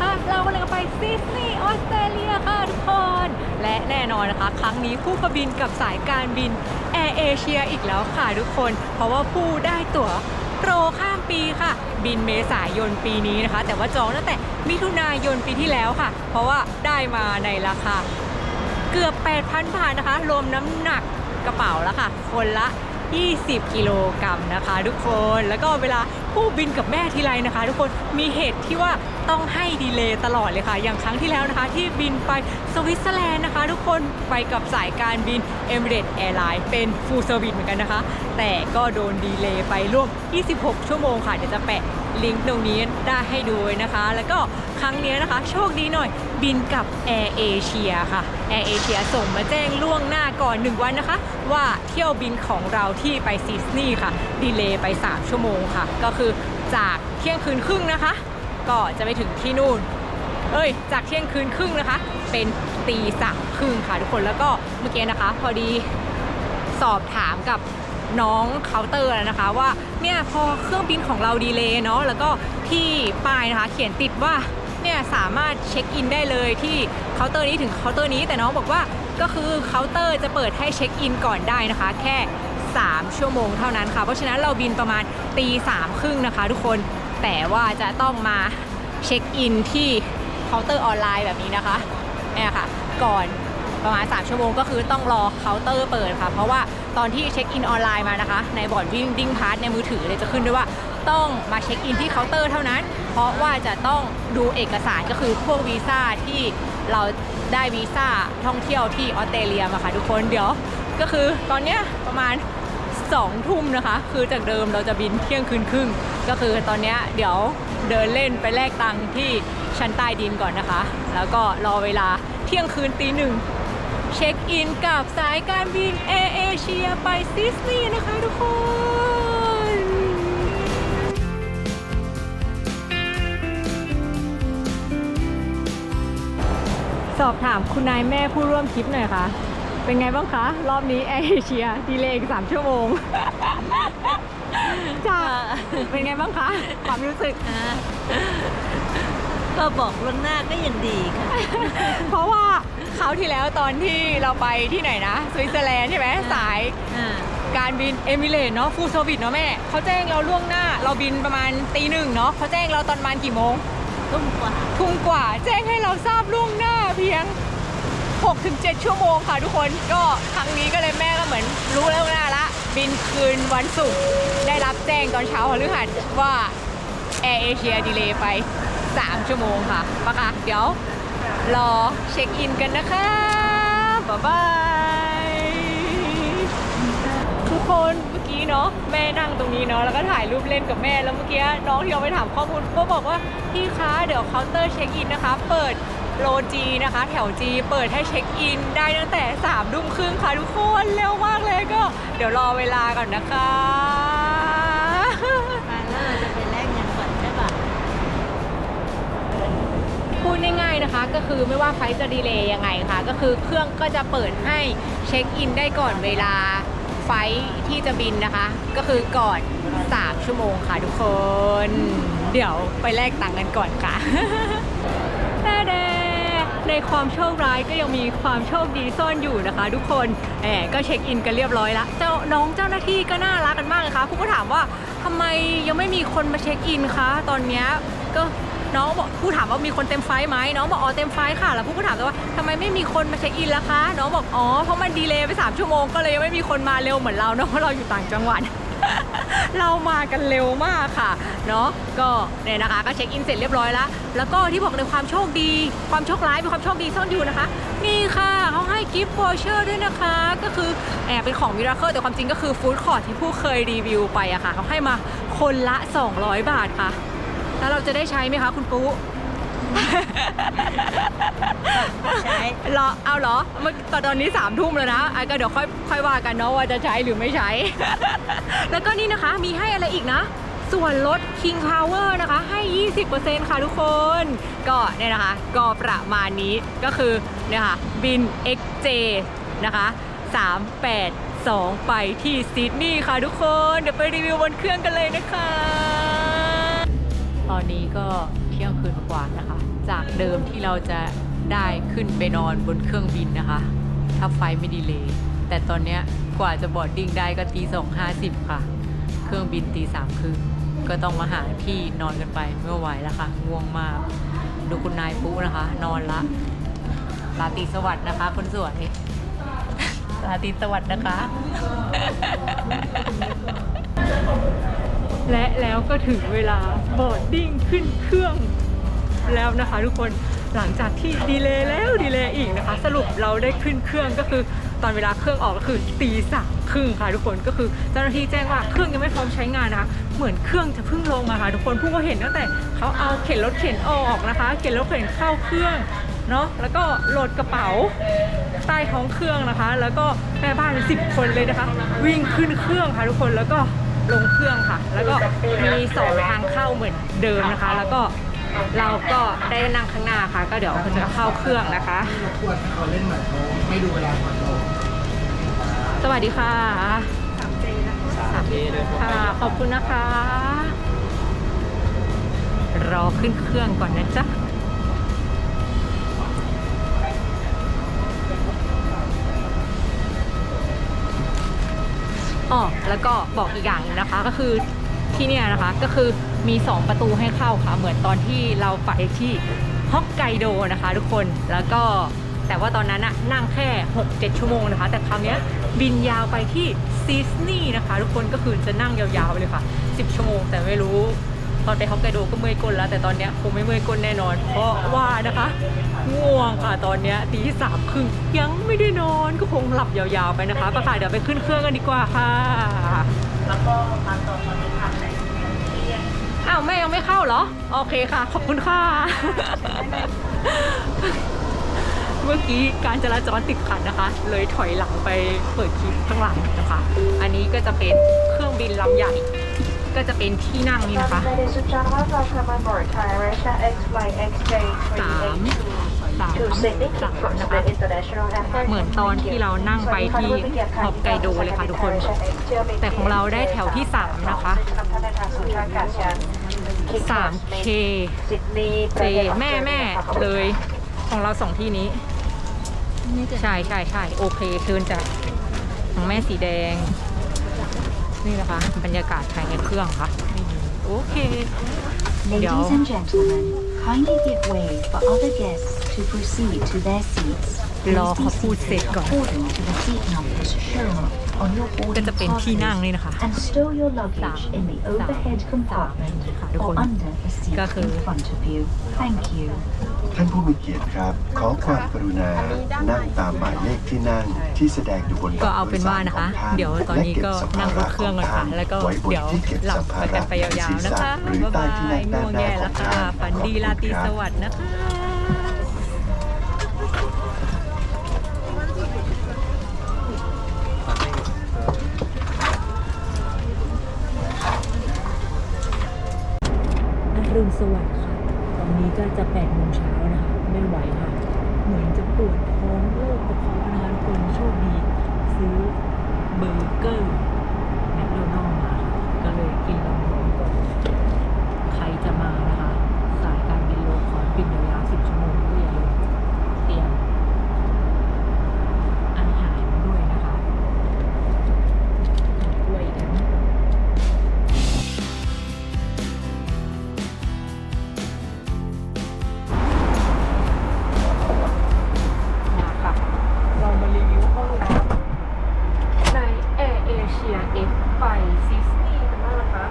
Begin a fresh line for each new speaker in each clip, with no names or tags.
นะคะเรากำลังไปซิดนีย์ออสเตรเลียค่ะทุกคน และแน่นอนนะคะ ครั้งนี้ผู้กบินกับสายการบินแอร์เอเชียอีกแล้วค่ะทุกคน เพราะว่าผู้ได้ตั๋วโปรข้ามปีค่ะ บินเมษายนปีนี้นะคะ แต่ว่าจองตั้งแต่มิถุนายนปีที่แล้วค่ะ เพราะว่าได้มาในราคาเกือบ 8,000บาทนะคะ รวมน้ำหนักกระเป๋าแล้วค่ะ คนละ 20 กิโลกรัมนะคะ ทุกคนแล้วก็เวลาผู้บินกับแม่ทีไรนะคะ ทุกคนมีเหตุที่ว่าต้องให้ดีเลย์ตลอดเลยค่ะ อย่างครั้งที่แล้วนะคะ ที่บินไปสวิตเซอร์แลนด์นะคะ ทุกคนไปกับสายการบิน Emirates Airlines เป็น full service เหมือนกันนะคะ แต่ก็โดนดีเลย์ไปร่วม 26 ชั่วโมงค่ะ เดี๋ยวจะแปะลิงก์ตรงนี้ได้ให้ดูไว้นะคะ แล้วก็ครั้งนี้นะคะ โชคดีหน่อย บินกับ Air Asia ค่ะ Air Asia ส่งมาแจ้งล่วงหน้าก่อน 1 วันนะคะ ว่าเที่ยวบินของเราที่ไปซิดนีย์ค่ะ ดีเลย์ไป 3 ชั่วโมงค่ะ ก็คือจากเที่ยงคืนครึ่งนะคะ ก็จะไปถึงที่นู่นเอ้ย จากเที่ยงคืนครึ่งนะคะ เป็นตีสามครึ่งค่ะทุกคนแล้วก็เมื่อกี้นะคะ พอดีสอบถามกับน้องเคาน์เตอร์แล้วนะคะ ว่าเนี่ยพอเครื่องบินของเราดีเลย์เนาะแล้วก็ที่ป้ายนะคะ เขียนติดว่า เนี่ยสามารถเช็คอินได้เลยที่เคาน์เตอร์นี้ถึงเคาน์เตอร์นี้แต่น้องบอกว่าก็คือเคาน์เตอร์จะเปิดให้เช็คอินก่อนได้นะคะ แค่ 3 ชั่วโมงเท่านั้นค่ะ เพราะฉะนั้นเราบินประมาณตีสามครึ่งนะคะทุกคนแต่ว่าจะต้องมาเช็คอินที่เคาน์เตอร์ออนไลน์แบบนี้นะคะเนี่ยค่ะ ก่อนประมาณ 3 ชั่วโมงก็คือต้องรอเคาน์เตอร์เปิดค่ะ เพราะว่าตอนที่เช็คอินออนไลน์มานะคะ ในบอร์ดวิ่งดิ้งพาร์ทในมือถือเลยจะขึ้นด้วยว่า ต้องมาเช็คอินที่เคาน์เตอร์เท่านั้น เพราะว่าจะต้องดูเอกสารก็คือพวกวีซ่าที่เราได้วีซ่าท่องเที่ยวที่ออสเตรเลียมาค่ะทุกคนเดี๋ยวก็คือตอนเนี้ยประมาณ2ทุ่มนะคะ คือจากเดิมเราจะบินเที่ยงคืนครึ่ง ก็คือตอนเนี้ยเดี๋ยวเดินเล่นไปแลกตังค์ที่ชั้นใต้ดินก่อนนะคะ แล้วก็รอเวลาเที่ยงคืนตีหนึ่งเช็คอินกับสายการบินแอร์เอเชียไปซิดนีย์นะคะทุกคน สอบถามคุณนายแม่ผู้ร่วมทริปหน่อยค่ะ เป็นไงบ้างคะ รอบนี้แอร์เอเชียดีเลย์อีกสามชั่วโมงจ้าเป็นไงบ้างคะ ความรู้สึก
อ่าก็บอกล่วงหน้าก็ยังดีค่ะ
เพราะว่าคราวที่แล้วตอนที่เราไปที่ไหนนะสวิตเซอร์แลนด์ใช่ไหม
อ่า
สาย
อ่า
การบินเอมิเรตเนาะฟูลเซอร์วิสเนาะแม่เขาแจ้งเราล่วงหน้า เราบินประมาณตีหนึ่งเนาะเขาแจ้งเราตอนประมาณกี่โมง
ตุ้มกว่า
ทุ่มกว่า แจ้งให้เราทราบล่วงหน้า เพียง 6-7 ชั่วโมงค่ะทุกคนก็ครั้งนี้ก็เลยแม่ก็เหมือนรู้แล้วหน้าละ บินคืนวันศุกร์ได้รับแจ้งตอนเช้าพฤหัสว่าแอร์เอเชียดีเลย์ไป 3 ชั่วโมงค่ะปะคะเดี๋ยว รอเช็คอินกันนะคะ บ๊ายบาย ทุกคนเมื่อกี้เนาะแม่นั่งตรงนี้เนาะแล้วก็ถ่ายรูปเล่นกับแม่แล้วเมื่อกี้น้องที่เราไปถามข้อมูลก็บอกว่าพี่คะเดี๋ยวเคาน์เตอร์เช็คอินนะคะ เปิด โลจีนะคะ แถวจีเปิดให้เช็คอินได้ตั้งแต่3ามทุ่มครึ่งค่ะทุกคนเร็วมากเลยก็ เดี๋ยวรอเวลาก่อนนะคะ
ไปแล้วเราจะไปแลกเงินก่อนใช่ปะ
พูดง่ายๆนะคะ ก็คือไม่ว่าไฟล์จะดีเลย์ยังไงค่ะ ก็คือเครื่องก็จะเปิดให้เช็คอินได้ก่อนเวลาไฟล์ที่จะบินนะคะ ก็คือก่อน 3 ชั่วโมงค่ะทุกคน เดี๋ยวไปแลกตังค์กันก่อนค่ะแต่แด ในความโชคร้ายก็ยังมีความโชคดีซ่อนอยู่นะคะ ทุกคนแหมก็เช็คอินกันเรียบร้อยละเจ้าน้องเจ้าหน้าที่ก็น่ารักกันมากเลยค่ะผู้ก็ถามว่าทำไมยังไม่มีคนมาเช็คอินคะตอนเนี้ยก็น้องบอกผู้ถามว่ามีคนเต็มไฟไหมน้องบอกอ๋อเต็มไฟค่ะ แล้วผู้ก็ถามว่าทำไมไม่มีคนมาเช็คอินล่ะคะ น้องบอกอ๋อเพราะมันดีเลย์ไปสามชั่วโมงก็เลยยังไม่มีคนมาเร็วเหมือนเราเนาะเพราะเราอยู่ต่างจังหวัด เรามากันเร็วมากค่ะเนาะก็เนี่ยนะคะก็เช็คอินเสร็จเรียบร้อยแล้ว แล้วก็ที่บอกในความโชคดี ความโชคร้ายเป็นความโชคดีซ่อนอยู่นะคะ นี่ค่ะเขาให้กิฟต์วอเชอร์ด้วยนะคะ ก็คือแอบเป็นของมิราเคิลแต่ความจริงก็คือฟู้ดคอร์ทที่ผู้เคยรีวิวไปอะค่ะเขาให้มาคนละ 200 บาทค่ะ แล้วเราจะได้ใช้ไหมคะคุณปุ๊
ใร
อเอาเหรอเมื่อตอนนี้สามทุ่มแล้วนะไอะก็เดี๋ยวค่อยค่อยว่ากันเนาะว่าจะใช้หรือไม่ใช้ แล้วก็นี่นะคะมีให้อะไรอีกนะ ส่วนลด King Power นะคะ ให้ 20%ค่ะทุกคน ก็เนี่ยนะคะ ก็ประมาณนี้ก็คือเนี่ยค่ะบิน XJ นะคะ382 ไปที่ซิดนีย์ค่ะทุกคน เดี๋ยวไปรีวิวบนเครื่องกันเลยนะคะ ตอนนี้ก็เที่ยงคืนกว่านะคะ จากเดิมที่เราจะ ได้ขึ้นไปนอนบนเครื่องบินนะคะ ถ้าไฟไม่ดีเลย แต่ตอนเนี้ยกว่าจะบอดดิ้งได้ก็ตีสองห้าสิบค่ะ เครื่องบินตีสามครึ่งก็ต้องมาหาที่นอนกันไปไม่ไหวแล้วค่ะง่วงมาก ดูคุณนายปุ๊นะคะ นอนละราตรีสวัสดิ์นะคะคนสวยราตรีสวัสดิ์นะคะ และแล้วก็ถึงเวลาบอดดิ้งขึ้นเครื่องแล้วนะคะทุกคน หลังจากที่ดีเลย์แล้วดีเลย์อีกนะคะ สรุปเราได้ขึ้นเครื่องก็คือตอนเวลาเครื่องออกก็คือตีสามครึ่งค่ะทุกคนก็คือเจ้าหน้าที่แจ้งว่าเครื่องยังไม่พร้อมใช้งานนะคะเหมือนเครื่องจะเพิ่งลงมาค่ะทุกคนผู้ก็เห็นตั้งแต่เขาเอาเข็นรถเข็นออกนะคะ เข็นรถเข็นเข้าเครื่องเนาะแล้วก็โหลดกระเป๋าใต้ท้องเครื่องนะคะ แล้วก็แม่บ้านเป็นสิบคนเลยนะคะ วิ่งขึ้นเครื่องค่ะทุกคนแล้วก็ลงเครื่องค่ะ แล้วก็มีสองทางเข้าเหมือนเดิมนะคะ แล้วก็ เราก็ได้นั่งข้างหน้าค่ะ ก็เดี๋ยวเขาจะเข้าเครื่องนะคะ
ควรเขาเล่นหมือนเขาไม่ดูเวลาก่อนลง
สวัสดีค่ะสามเจค่ะ ขอบคุณนะคะ รอขึ้นเครื่องก่อนนะจ๊ะ อ๋อ แล้วก็บอกอีกอย่างหนึงนะคะ ก็คือที่เนี่ยนะคะ ก็คือ มี 2 ประตูให้เข้าค่ะ เหมือนตอนที่เราไปที่ฮอกไกโดนะคะ ทุกคนแล้วก็แต่ว่าตอนนั้นอะนั่งแค่ 6-7 ชั่วโมงนะคะ แต่คราวนี้บินยาวไปที่ซิสนีย์นะคะ ทุกคนก็คือจะนั่งยาวๆเลยค่ะ 10 ชั่วโมงแต่ไม่รู้ตอนไปฮอกไกโดก็เมื่อยก้นแล้ว แต่ตอนนี้คงไม่เมื่อยก้นแน่นอน เพราะว่านะคะง่วงค่ะตอนนี้ตีสามครึ่งยังไม่ได้นอนก็คงหลับยาวๆไปนะคะประค่ะเดี๋ยวไปขึ้นเครื่องกันดีกว่าค่ะ
แล้วก็มาต่อตอนนี้
อ้าวแม่ยังไม่เข้าเหรอ โอเคค่ะ ขอบคุณค่ะ เมื่อกี้การจราจรติดขัดนะคะ เลยถอยหลังไปเปิดคลิปข้างหลังนะคะ อันนี้ก็จะเป็นเครื่องบินลำใหญ่ ก็จะเป็นที่นั่งนี่นะคะ
Ladies and gentlemen, welcome on board Thai Airlines X Flight XJ382
สามสามนะคะเหมือนตอนที่เรานั่งไปที่ฮอกไกโดเลยค่ะทุกคน แต่ของเราได้แถวที่ 3 นะคะ 3K เจแม่แม่เลยของเราสองที่นี้ ใช่ใช่ใช่โอเคเชิญจ้ะของแม่สีแดง นี่นะคะบรรยากาศภายในเครื่องค่ะนี่โอเค เดี๋ยว
Ladies and gentlemen, kindly give way for other guests to proceed to their seats.
รอ
Please
เขา
be
พูดเสร็จ
seated
ก่อน
according to the seat numbers shown on your
ก็จะ
boarding
เป็นที่นั่ง
passes
นี่นะคะ
and stow your luggage in the overhead compartment
ค่ะทุกค
or
น
under the seat
ก็คือ
in front of you. Thank you.
ท่านผู้มีเกียรติครับ ขอความกรุณานั่งตามหมายเลขที่นั่งที่แสดงอยู่บน
ก็เอาเป็นว่านะคะ เดี๋ยวตอนนี้ก็นั่งรถเครื่องก่อนค่ะแล้วก็เดี๋ยวหลับไปกันไปยาวๆนะคะ
หรือ
บ๊าย
ใต้
บาย
ที่นั่ง
ง่
ด้า
วนง
หน้า
แย่
ข
แล้
อ
ว
ง
ค่ะ
ท่าน
ฝันดี
ขอบคุณ
ราตรี
ครับ
สวัสดิ์นะคะ จะแปดโมงเช้านะคะไม่ไหวค่ะ เหมือนจะปวดท้องโรคกระเพาะนะคะทุกคนโชคดี ซื้อเบอร์เกอร์ ร์เอเชียเอ็กไปซิสนีย์กันบ้างนะคะ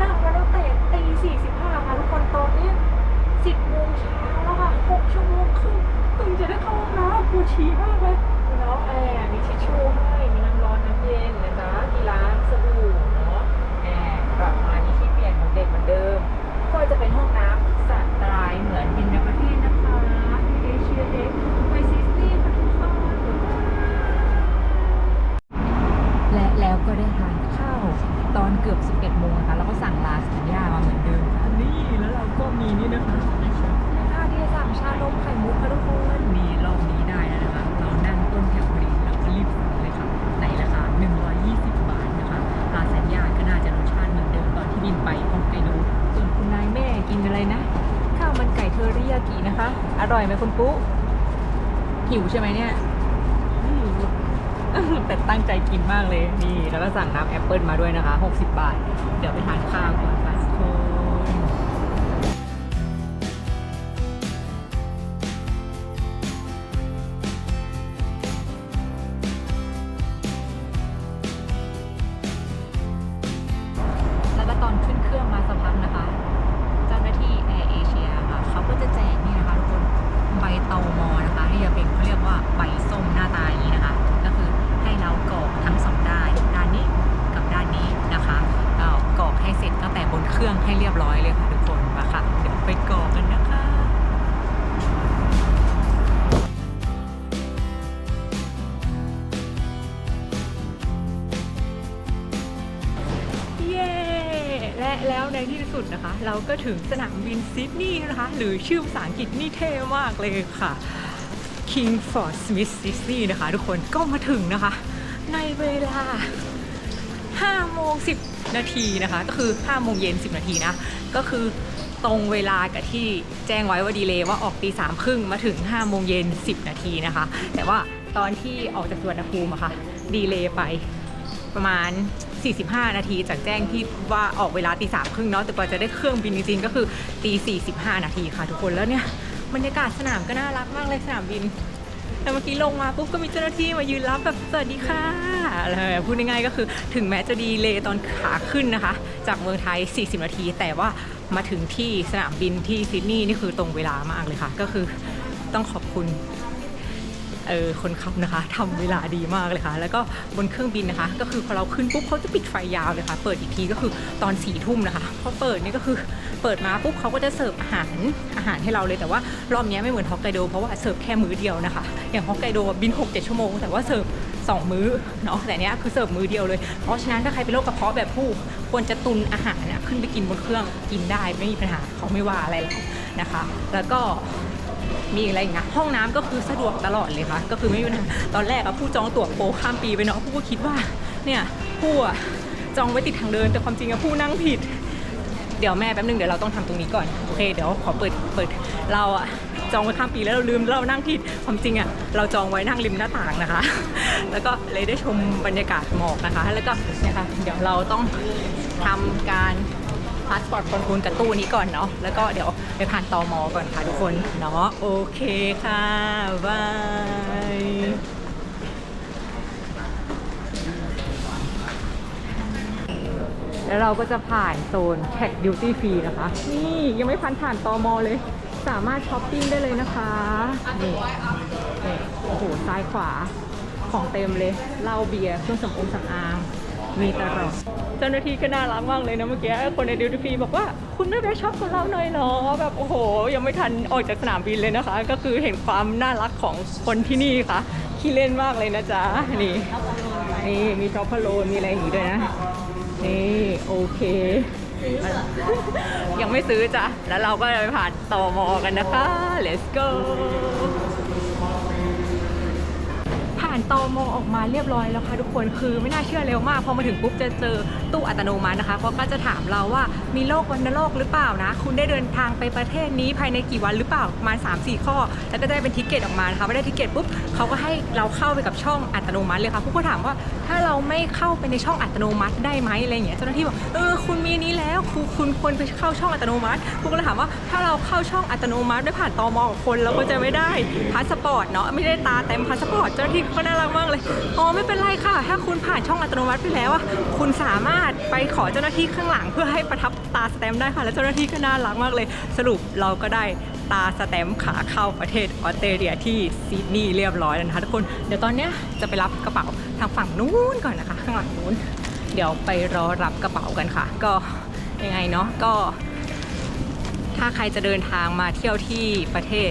นั่งมาตั้งแต่ตี45ค่ะทุกคนตอนนี้10โมงเช้าแล้วค่ะ6ชั่วโมงครึ่งถึงจะได้เข้าห้องน้ำปวดฉี่มากเลยมีน้องแอร์มีทิชชู่ให้มีน้ำร้อนน้ำเย็นนะจ๊ะที่ร้านสบู่เนาะแอร์กลับมามีที่เปลี่ยนของเด็กเหมือนเดิม ก็จะเป็นห้องน้ำสไตล์เหมือนบินในประเทศนะคะเอเชียเอ็กไปซิสนีย์ค่ะทุกคน และแล้วก็ได้ทานข้าวตอนเกือบ 11โมงนะคะแล้วก็สั่งลาสัญญามาเหมือนเดิมค่ะนี่แล้วเราก็มีนี่นะคะค่าที่จะสั่งชานมไข่มุกค่ะทุกคนมีรอบนี้ได้แล้วนะคะ เรานั่งต้นแถวพอดีแล้วก็รีบสั่งเลยค่ะในราคา 120 บาทนะคะลาสัญญาก็น่าจะรสชาติเหมือนเดิมตอนที่บินไปฮอกไกโดส่วนคุณนายแม่กินกินะคะ อร่อยไหมคุณปุ๊หิวใช่ไหมเนี่ย แต่ตั้งใจกินมากเลยนี่แล้วก็สั่งน้ำแอปเปิลมาด้วยนะคะ 60 บาท เดี๋ยวไปทานข้าวก่อนค่ะทุกคน ให้เรียบร้อยเลยค่ะทุกคนมาค่ะ เดี๋ยวไปกรอกกันนะคะเย้และแล้วในที่สุดนะคะ เราก็ถึงสนามบินซิดนีย์นะคะ หรือชื่อภาษาอังกฤษนี่เท่มากเลยค่ะ King Ford Smith Sydney นะคะ ทุกคนก็มาถึงนะคะ ในเวลา5โมง10 นาทีนะคะ ก็คือ5โมงเย็น10 นาทีนะ ก็คือตรงเวลากับที่แจ้งไว้ว่าดีเลย์ว่าออกตีสามครึ่งมาถึง5โมงเย็น10 นาทีนะคะ แต่ว่าตอนที่ออกจากสวนภูมิอะค่ะดีเลย์ไปประมาณ 45 นาที จากแจ้งที่ว่าออกเวลาตีสามครึ่งเนาะแต่กว่าจะได้เครื่องบินจริงๆก็คือตี45 นาทีค่ะทุกคนแล้วเนี่ยบรรยากาศสนามก็น่ารักมากเลยสนามบิน แต่เมื่อกี้ลงมาปุ๊บก็มีเจ้าหน้าที่มายืนรับแบบสวัสดีค่ะอะไรพูดง่ายๆก็คือถึงแม้จะดีเลยตอนขาขึ้นนะคะ จากเมืองไทย 40 นาที แต่ว่ามาถึงที่สนามบินที่ซิดนีย์นี่คือตรงเวลามากเลยค่ะ ก็คือต้องขอบคุณ เออคนขับนะคะทำเวลาดีมากเลยค่ะ แล้วก็บนเครื่องบินนะคะ ก็คือพอเราขึ้นปุ๊บเขาจะปิดไฟยาวเลยค่ะ เปิดอีกทีก็คือตอนสี่ทุ่มนะคะพอเปิดนี่ก็คือเปิดมาปุ๊บเขาก็จะเสิร์ฟอาหารอาหารให้เราเลยแต่ว่ารอบนี้ไม่เหมือนฮอกไกโดเพราะว่าเสิร์ฟแค่มื้อเดียวนะคะ อย่างฮอกไกโดบิน 6-7 ชั่วโมง แต่ว่าเสิร์ฟสองมื้อเนาะแต่เนี้ยคือเสิร์ฟมื้อเดียวเลย เพราะฉะนั้นถ้าใครเป็นโรคกระเพาะแบบผู้ควรจะตุนอาหารเนี่ยขึ้นไปกินบนเครื่องกินได้ไม่มีปัญหาเขาไม่ว่าอะไรหรอกนะคะ แล้วก็ มีอะไรอีกนะห้องน้ำก็คือสะดวกตลอดเลยค่ะ ก็คือไม่มีปัญหาตอนแรกอะผู้จองตั๋วโปรข้ามปีไปเนาะผู้ก็คิดว่าเนี่ยผู้อะจองไว้ติดทางเดิน แต่ความจริงอะผู้นั่งผิด เดี๋ยวแม่แป๊บนึงเดี๋ยวเราต้องทำตรงนี้ก่อนโอเคเดี๋ยวขอเปิดเปิดเราอะจองไว้ข้ามปีแล้วเราลืมเรานั่งผิดความจริงอะเราจองไว้นั่งริมหน้าต่างนะคะ แล้วก็เลยได้ชมบรรยากาศหมอกนะคะ แล้วก็เนี่ยค่ะเดี๋ยวเราต้องทำการ พาสปอร์ตคนคุณกับตู้นี้ก่อนเนาะแล้วก็เดี๋ยวไปผ่านตอมอก่อนค่ะทุกคนเนาะโอเคค่ะบายแล้วเราก็จะผ่านโซนแท็กดิวตี้ฟรีนะคะ นี่ยังไม่ผ่านผ่านตอมอเลย สามารถช้อปปิ้งได้เลยนะคะนี่นี่โอ้โหซ้ายขวาของเต็มเลยเหล้าเบียร์เครื่องสำอางสำอาง มีตลอดเจ้าหน้าที่ก็น่ารักมากเลยนะเมื่อกี้คนในดิวตี้ฟรีบอกว่าคุณไม่ไปช็อปกับเราหน่อยเหรอแบบโอ้โห ยังไม่ทันออกจากสนามบินเลยนะคะ ก็คือเห็นความน่ารักของคนที่นี่ค่ะขี้เล่นมากเลยนะจ๊ะนี่นี่มีช็อปพะโลนมีอะไรอย่างงี้ด้วยนะนี่โอเคยังไม่ซื้อจ้ะ แล้วเราก็ไปผ่านต่อมอกันนะคะ let's go านตอมอออกมาเรียบร้อยแล้วค่ะทุกคนคือไม่น่าเชื่อเร็วมากพอมาถึงปุ๊บจะเจอตู้อัตโนมัตินะคะเขาก็จะถามเราว่ามีโรควัณโรคหรือเปล่านะ คุณได้เดินทางไปประเทศนี้ภายในกี่วันหรือเปล่าประมาณ3 4 ข้อ แล้วก็ได้เป็นทิเกตออกมานะคะไม่ได้ทิเกตปุ๊บเขาก็ให้เราเข้าไปกับช่องอัตโนมัติเลยค่ะผู้ก็ถามว่าถ้าเราไม่เข้าไปในช่องอัตโนมัติได้ไหมอะไรอย่างเงี้ยเจ้าหน้าที่บอกเออคุณมีนี้แล้วคุณคุณควรไปเข้าช่องอัตโนมัติผู้ก็เลยถามว่าถ้าเราเข้าช่องอัตโนมัติได้ผ่านตอมกับคนเราก็จะไม่ได้พาสปอร์ตเนาะไม่ได้ตาเต็มพาสปอร์ตเจ้าหน้าที่ก็น่ารักมากเลย อ๋อไม่เป็นไรค่ะ ถ้าคุณผ่านช่องอัตโนมัติไปแล้วอะคุณสามารถไปขอเจ้าหน้าที่ข้างหลัง เพื่อให้ประทับตาสแตมป์ได้ค่ะ แล้วเจ้าหน้าที่ก็น่ารักมากเลย สรุปเราก็ได้ตาสแตมป์ขาเข้าประเทศออสเตรเลียที่ซิดนีย์เรียบร้อยแล้วนะคะทุกคน เดี๋ยวตอนเนี้ยจะไปรับกระเป๋าทางฝั่งนู้นก่อนนะคะ ข้างหลังนู้น เดี๋ยวไปรอรับกระเป๋ากันค่ะ ก็ยังไงเนาะก็ ถ้าใครจะเดินทางมาเที่ยวที่ประเทศ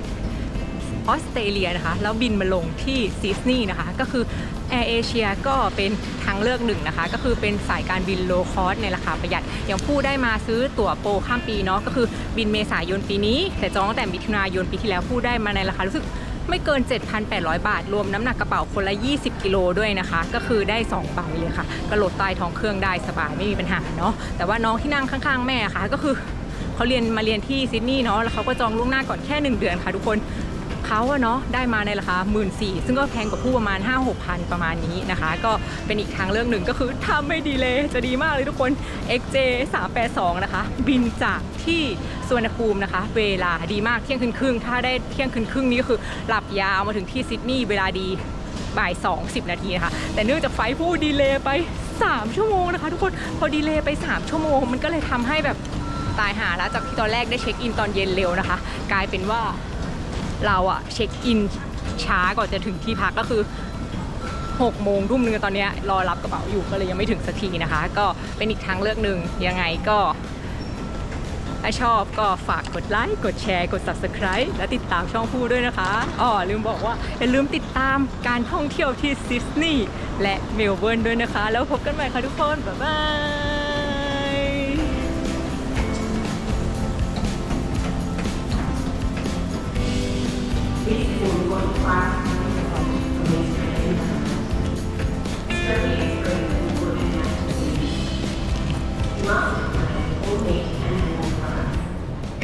ออสเตรเลียนะคะ แล้วบินมาลงที่ซิดนีย์นะคะ ก็คือแอร์เอเชียก็เป็นทางเลือกหนึ่งนะคะ ก็คือเป็นสายการบินโลคอสในราคาประหยัด อย่างผู้ได้มาซื้อตั๋วโปรข้ามปีเนาะก็คือบินเมษายนปีนี้ แต่จองตั้งแต่มิถุนายนปีที่แล้วผู้ได้มาในราคารู้สึกไม่เกิน 7,800 บาท รวมน้ำหนักกระเป๋าคนละ 20 กิโลด้วยนะคะ ก็คือได้ 2 ใบเลยค่ะกระโหลดใต้ท้องเครื่องได้สบายไม่มีปัญหาเนาะแต่ว่าน้องที่นั่งข้าง ๆ แม่ค่ะ ก็คือเขาเรียนมาเรียนที่ซิดนีย์เนาะแล้วเขาก็จองล่วงหน้าก่อนแค่ 1 เดือนค่ะทุกคน เขาอะเนาะได้มาในราคา 1 4ื่นซึ่งก็แพงกว่าผู้ประมาณ 5 6พันประมาณนี้นะคะ ก็เป็นอีกทางเลือกหนึ่งก็คือถ้าไม่ดีเลยจะดีมากเลยทุกคน XJ 382 นะคะ บินจากที่สุวรรณภูมินะคะ เวลาดีมากเที่ยงคืนครึ่งถ้าได้เที่ยงคืนครึ่งนี้ก็คือหลับยาวมาถึงที่ซิดนีย์เวลาดีบ่าย2 10 นาทีนะคะ แต่เนื่องจากไฟผู้ดีเลย์ไป 3 ชั่วโมงนะคะ ทุกคนพอดีเลย์ไป 3 ชั่วโมง มันก็เลยทำให้แบบตายหาแล้วจากที่ตอนแรกได้เช็คอินตอนเย็นเร็วนะคะ กลายเป็นว่า เราอะเช็คอินช้าก่อนจะถึงที่พักก็คือ6โมงรุ่มนึงตอนนี้รอรับกระเป๋าอยู่ก็เลยยังไม่ถึงสักทีนะคะ ก็เป็นอีกทางเลือกหนึ่งยังไงก็ถ้าชอบก็ฝากกดไลค์ กดแชร์ กด subscribe และติดตามช่องพูด้วยนะคะอ๋อลืมบอกว่า อย่าลืมติดตามการท่องเที่ยวที่ซิดนีย์และเมลเบิร์นด้วยนะคะ แล้วพบกันใหม่ค่ะทุกคน บ๊ายบาย